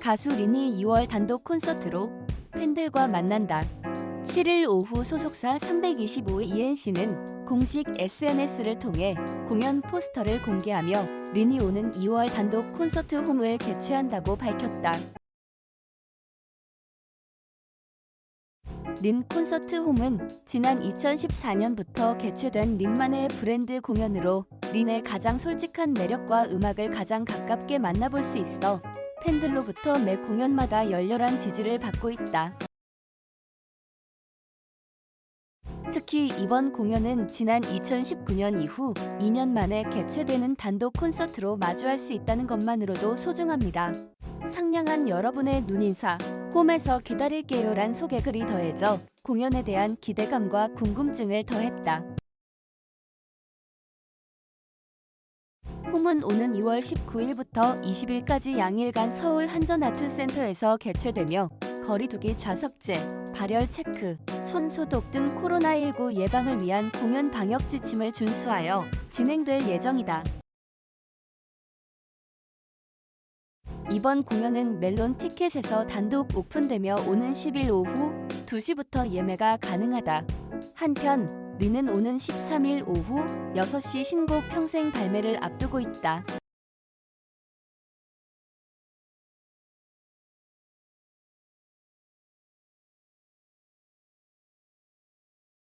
가수 린이 2월 단독 콘서트로 팬들과 만난다. 7일 오후 소속사 325 ENC는 공식 SNS를 통해 공연 포스터를 공개하며 린이 오는 2월 단독 콘서트 홈을 개최한다고 밝혔다. 린 콘서트 홈은 지난 2014년부터 개최된 린만의 브랜드 공연으로 린의 가장 솔직한 매력과 음악을 가장 가깝게 만나볼 수 있어 팬들로부터 매 공연마다 열렬한 지지를 받고 있다. 특히 이번 공연은 지난 2019년 이후 2년 만에 개최되는 단독 콘서트로 마주할 수 있다는 것만으로도 소중합니다. 상냥한 여러분의 눈인사, 홈에서 기다릴게요란 소개글이 더해져 공연에 대한 기대감과 궁금증을 더했다. 홈은 오는 2월 19일부터 20일까지 양일간 서울 한전아트센터에서 개최되며 거리두기 좌석제, 발열 체크, 손 소독 등 코로나19 예방을 위한 공연 방역 지침을 준수하여 진행될 예정이다. 이번 공연은 멜론 티켓에서 단독 오픈되며 오는 10일 오후 2시부터 예매가 가능하다. 한편 리는 오는 13일 오후 6시 신곡 평생 발매를 앞두고 있다.